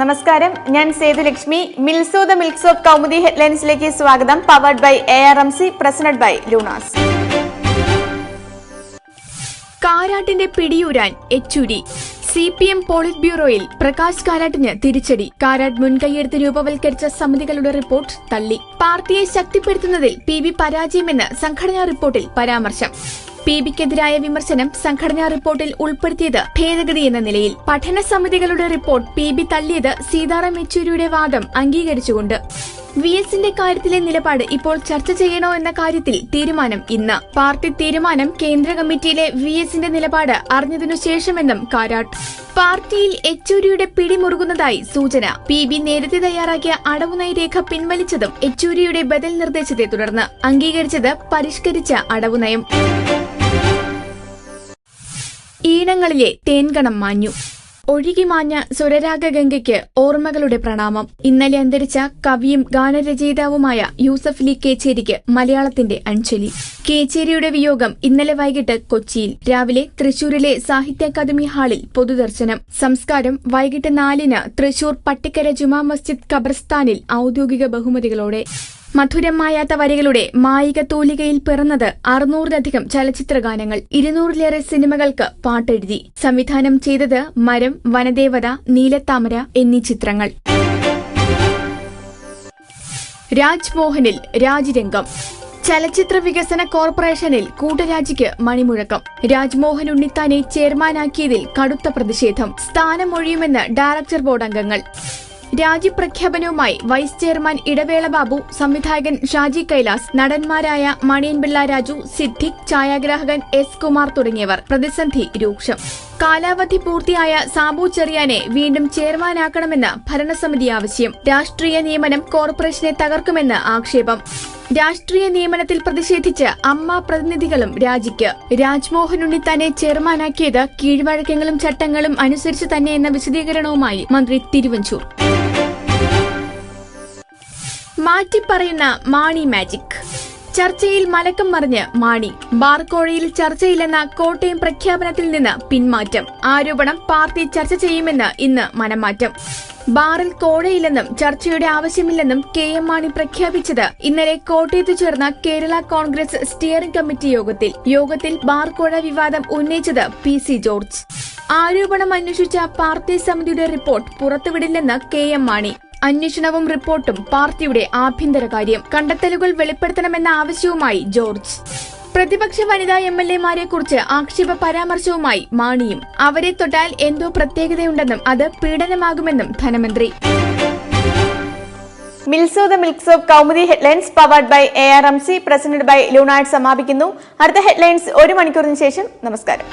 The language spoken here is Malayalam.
നമസ്കാരം. ഞാൻ Sethulakshmi. മിൽസോ the milk of Kaumudi ഹെഡ്ലൈൻസിലേക്ക് സ്വാഗതം. Powered by A R M C presented by Luna's. കാരാട്ടിന്റെ പിടിയൂരാൻ Yechury C P M polit ബ്യൂറോയിൽ Prakash കാരാട്ടിന് തിരിച്ചടി. കാരാട്ട് മുൻകൈയെടുത്ത് രൂപവൽക്കരിച്ച സമിതികളുടെ റിപ്പോർട്ട് തള്ളി. പാർട്ടിയെ ശക്തിപ്പെടുത്തുന്നതിൽ പി ബി പരാജയമെന്ന് സംഘടനാ റിപ്പോർട്ടിൽ പരാമർശം. പി ബിക്കെതിരായ വിമർശനം സംഘടനാ റിപ്പോർട്ടിൽ ഉൾപ്പെടുത്തിയത് ഭേദഗതി എന്ന നിലയിൽ. പഠന സമിതികളുടെ റിപ്പോർട്ട് പി ബി തള്ളിയത് സീതാറാം യെച്ചൂരിയുടെ വാദം അംഗീകരിച്ചുകൊണ്ട്. വി എസിന്റെ കാര്യത്തിലെ നിലപാട് ഇപ്പോൾ ചർച്ച ചെയ്യണോ എന്ന കാര്യത്തിൽ തീരുമാനം ഇന്ന്. പാർട്ടി തീരുമാനം കേന്ദ്ര കമ്മിറ്റിയിലെ വി എസിന്റെ നിലപാട് അറിഞ്ഞതിനു ശേഷമെന്നും കാരാട്ട്. പാർട്ടിയിൽ യെച്ചൂരിയുടെ പിടിമുറുകുന്നതായി സൂചന. പി ബി നേരത്തെ തയ്യാറാക്കിയ അടവുനയ രേഖ പിൻവലിച്ചതും യെച്ചൂരിയുടെ ബദൽ നിർദ്ദേശത്തെ തുടർന്ന് അംഗീകരിച്ചത് പരിഷ്കരിച്ച അടവുനയം. ഈണങ്ങളിലെ തേൻകണം മാഞ്ഞു. ഒഴുകി ഒഴുകിമാഞ്ഞ സുരരാഗഗംഗയ്ക്ക് ഓർമ്മകളുടെ പ്രണാമം. ഇന്നലെ അന്തരിച്ച കവിയും ഗാനരചയിതാവുമായ യൂസഫ് ലി കേച്ചേരിക്ക് മലയാളത്തിന്റെ അഞ്ജലി. കേച്ചേരിയുടെ വിയോഗം ഇന്നലെ വൈകിട്ട് കൊച്ചിയിൽ രാവിലെ തൃശൂരിലെ സാഹിത്യ അക്കാദമി ഹാളിൽ പൊതുദർശനം. സംസ്കാരം വൈകിട്ട് നാലിന് തൃശൂർ പട്ടിക്കര ജുമാ മസ്ജിദ് ഖബർസ്ഥാനിൽ ഔദ്യോഗിക ബഹുമതികളോടെ. മധുരം മായാത്ത വരികളുടെ മായിക തൂലികയിൽ പിറന്നത് അറുന്നൂറിലധികം ചലച്ചിത്ര ഗാനങ്ങൾ ഇരുന്നൂറിലേറെ സിനിമകൾക്ക് പാട്ടെഴുതി. സംവിധാനം ചെയ്തത് മരം വനദേവത നീലത്താമര എന്നീ ചിത്രങ്ങൾ. രാജ്മോഹനിൽ രാജിരംഗം ചലച്ചിത്ര വികസന കോർപ്പറേഷനിൽ കൂട്ടരാജിക്ക് മണിമുഴക്കം. രാജ്മോഹൻ ഉണ്ണിത്താനെ ചെയർമാനാക്കിയതിൽ കടുത്ത പ്രതിഷേധം. സ്ഥാനമൊഴിയുമെന്ന് ഡയറക്ടർ ബോർഡ് അംഗങ്ങൾ. രാജിപ്രഖ്യാപനവുമായി വൈസ് ചെയർമാൻ ഇടവേള ബാബു സംവിധായകൻ ഷാജി കൈലാസ് നടന്മാരായ മണിയൻപിള്ള രാജു സിദ്ദിഖ് ഛായാഗ്രാഹകൻ എസ് കുമാർ തുടങ്ങിയവർ പ്രതിസന്ധി രൂക്ഷം. കാലാവധി പൂർത്തിയായ സാബു ചെറിയാനെ വീണ്ടും ചെയർമാനാക്കണമെന്ന് ഭരണസമിതി ആവശ്യം. രാഷ്ട്രീയ നിയമനം കോർപ്പറേഷനെ തകർക്കുമെന്ന് ആക്ഷേപം. രാഷ്ട്രീയ നിയമനത്തിൽ പ്രതിഷേധിച്ച് അമ്മ പ്രതിനിധികളും രാജിക്ക്. രാജ്മോഹൻ ഉണ്ണിത്താനെ ചെയർമാനാക്കിയത് കീഴ്വഴക്കങ്ങളും ചട്ടങ്ങളും അനുസരിച്ച് തന്നെ എന്ന വിശദീകരണവുമായി മന്ത്രി തിരുവഞ്ചൂർ. മാറ്റിപ്പറയുന്ന മാണി മാജിക്. ചർച്ചയിൽ മലക്കം മറിഞ്ഞ് മാണി. ബാർക്കോഴയിൽ ചർച്ചയില്ലെന്ന കോട്ടയം പ്രഖ്യാപനത്തിൽ നിന്ന് പിന്മാറ്റം. ആരോപണം പാർട്ടി ചർച്ച ചെയ്യുമെന്ന് ഇന്ന് മനംമാറ്റം. ബാറിൽ കോഴയില്ലെന്നും ചർച്ചയുടെ ആവശ്യമില്ലെന്നും കെ എം മാണി പ്രഖ്യാപിച്ചത്. ഇന്നലെ കോട്ടയത്ത് ചേർന്ന കേരള കോൺഗ്രസ് സ്റ്റിയറിംഗ് കമ്മിറ്റി യോഗത്തിൽ യോഗത്തിൽ ബാർ കോഴ വിവാദം ഉന്നയിച്ചത് പി സി ജോർജ്. ആരോപണം അന്വേഷിച്ച പാർട്ടി സമിതിയുടെ റിപ്പോർട്ട് പുറത്തുവിടില്ലെന്ന് കെ എം മാണി. അന്വേഷണവും റിപ്പോർട്ടും പാർട്ടിയുടെ ആഭ്യന്തര കാര്യം. കണ്ടെത്തലുകൾ വെളിപ്പെടുത്തണമെന്ന ആവശ്യവുമായി ജോർജ്. പ്രതിപക്ഷ വനിതാ എം എൽ എമാരെ കുറിച്ച് ആക്ഷേപ പരാമർശവുമായി മാണിയും. അവരെ തൊട്ടാൽ എന്തോ പ്രത്യേകതയുണ്ടെന്നും അത് പീഡനമാകുമെന്നും ധനമന്ത്രി. Milso the milk soap Kaumudi headlines powered by A R M C presented by Lunars സമാപിക്കുന്നു. അടുത്ത ഹെഡ്ലൈൻസ് ഒരു മണിക്കൂറിന് ശേഷം. നമസ്കാരം.